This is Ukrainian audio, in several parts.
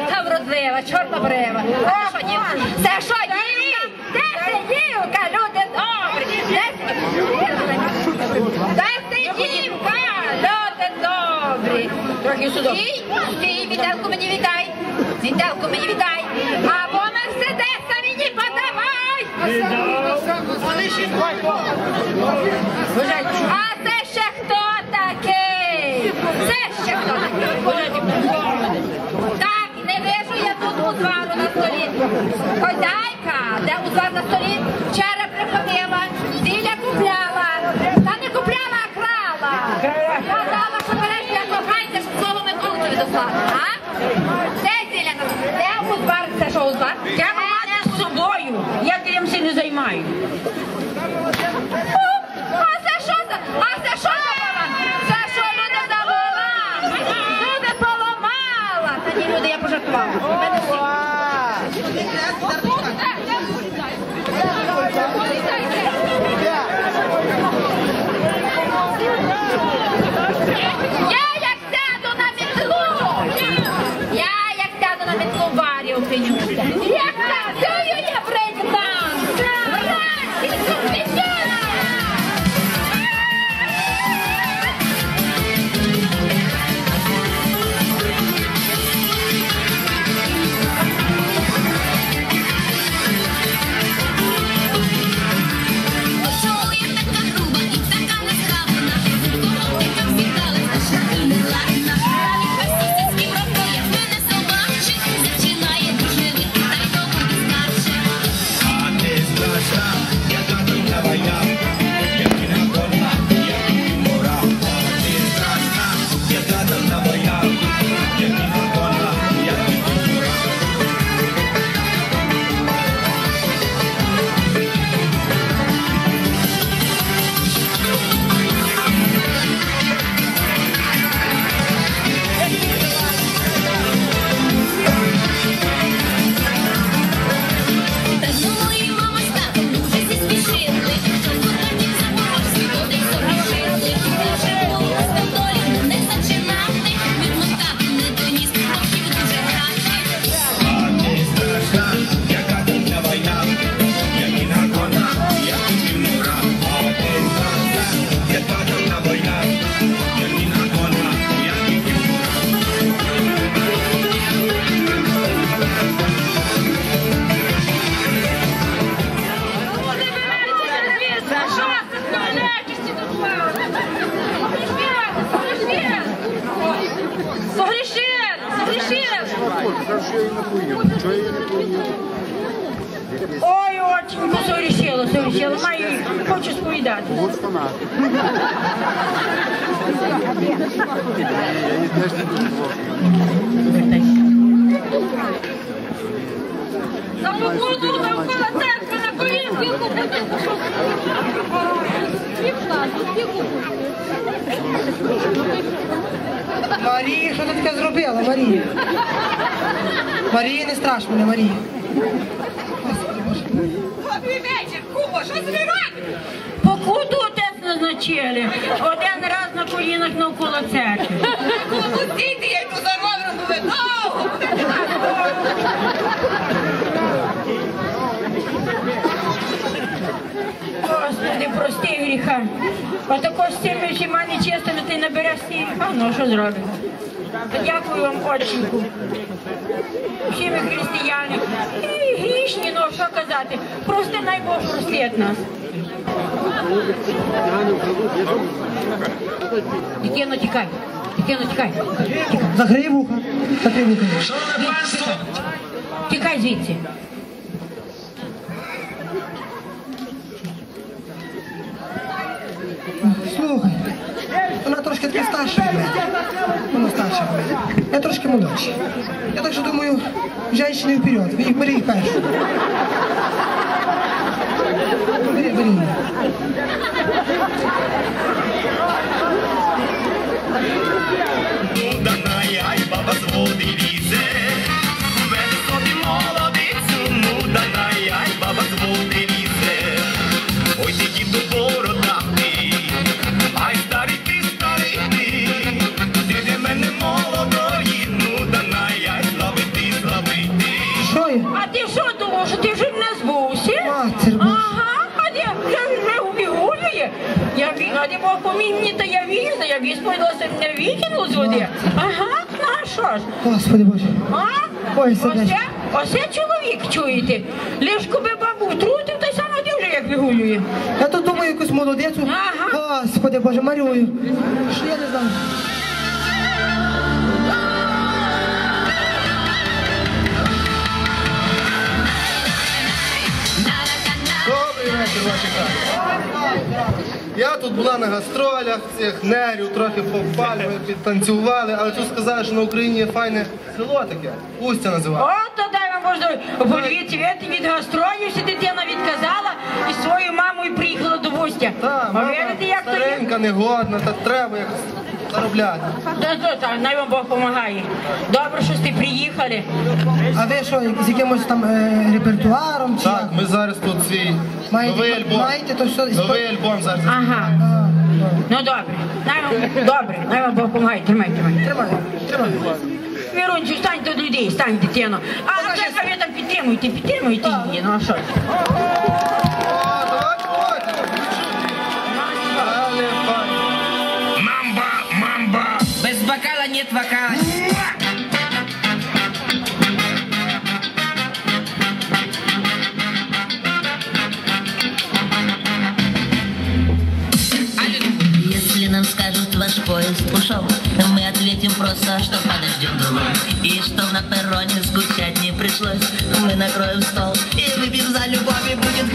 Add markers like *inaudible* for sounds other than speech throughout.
яка файна, та вродлива, чорнобрива. Це що дівка? Це що дівка? Де ти дівка, люди добрі? Де це дівка, люди добрі? Трохи сюди. Стій, стій, вітелку мені вітай. Вітелку мені вітай. Або Мерседеса мені подавай. А це ще хто такий? Це ще хто такий? Так, не вижу я тут узвару на столі. Хозяйка, де узвар на столі? Вчора приходила, зілля купляла. Та не купляла, а крала. Казала, що для коханця, щоб свого Миколича дослати, а? Де зілля? Де узвар? Це що узвар? Я мати з собою. Я тим не займаю. Ой, очень сорішила, сорішила. Маю, хочу сповідати. За поклону довкола церкви на колінки Марія, що ти таке зробила, Марія? Марія, не страш мене, Марія. Добрий вечір, Кубо, що собі робите? Покуту отець назначили. Один раз на колінах навколо церкви. *laughs* Кубу, я йду за бо довго. Господи, прости гріха. Отако з цими всіма нечистими ти набереш всі гріха, ну що зробимо? Дякую вам, отчинку. Всі ми християни. І грішні, ну що казати. Просто най Бог простить нас. Дитино, тікай. Дитино, тікай. Закрий вуха. Закрий вуха. Тікай звідси. Слухай, вона трошки така старша. від мене. Вона старша. від мене. Я трошки молодший. Я так що думаю, женщини вперед. Ви їх першу. Бери, бери. Тобі сподобалося не викинув з води? Ага, а що ж? Господи Боже. А? Ой, оце, оце чоловік, чуєте? Лишку би бабу втрутив, та й сам один як вигулює. Я тут думаю якусь молодецю. Ага. Господи Боже, Марію. Що я не знаю. Добрий вечір, ваші хаті. Я тут була на гастролях, цих нерів, трохи попали, підтанцювали, але тут сказали, що на Україні є файне село таке. Устя називається. От то дай вам можна подивіться, від, від гастролів всі дитина відказала і свою маму і приїхала до Вустя. Так, мама видите, як старенька, негодна, та треба якось заробляти. Най вам Бог допомагає. Добре, що сте приїхали. А ви що, з якимось там е, репертуаром? Чи Так, як? ми зараз тут свій Маєте- новий альбом. маєте то все- Новий альбом зараз. Ага. Ну добре. Най вам, добре, най вам Бог допомагає. Тримай, тримай. Тримай, тримай. Вірунчик, стань до людей, стань дитино. А, а, а ви там підтримуйте, підтримуйте її, ну а що? ж. Нет вокала. Если нам скажут ваш поезд ушел, мы ответим просто, что подождем другой. И что на перроне скучать не пришлось, мы накроем стол и выпьем за любовь и будет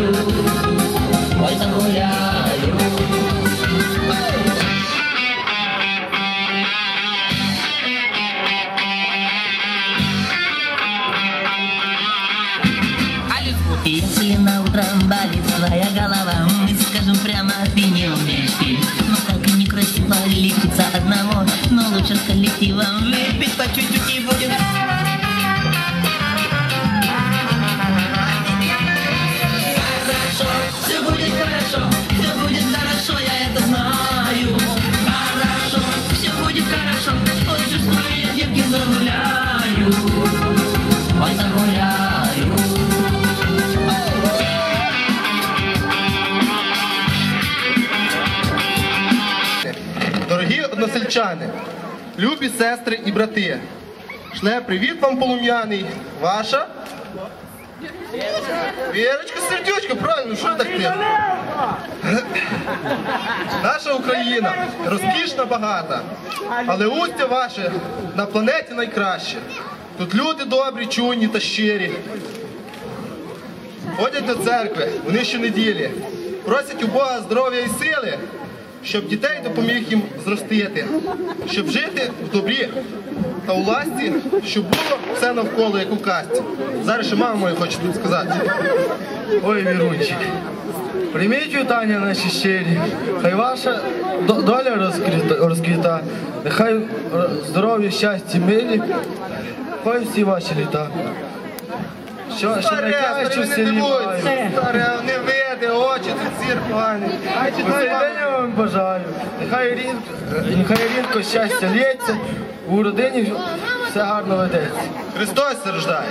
загуляю. Ой, загуляю. Если на утро болит твоя голова, мы скажем прямо, ты не умеешь петь. Но как некрасиво лечиться одного, но лучше с коллективом выпить по чуть-чуть и Дорогі односельчани, любі сестри і брати, шле привіт вам полум'яний, ваша. Вірочка, сердючка, правильно, що так ти? Наша Україна розкішна багата, але устя ваше на планеті найкраще. Тут люди добрі, чуйні та щирі. Ходять до церкви, вони щонеділі, просять у Бога здоров'я і сили, щоб дітей допоміг їм зростити, щоб жити в добрі та у ласті, щоб було все навколо, як у казці. Зараз ще мама моя хоче тут сказати. Ой, вірунчик, прийміть вітання наші щирі, хай ваша доля розквіта, розквіта, нехай е, здоров'я, щастя, милі, хай всі ваші літа. Що, що не селі дивуйтесь, маємо. старе, не види, очі, тут зір поганий. Я вам бажаю, нехай рідко, нехай рідко щастя лється, у родині все гарно ведеться. Христос рождає.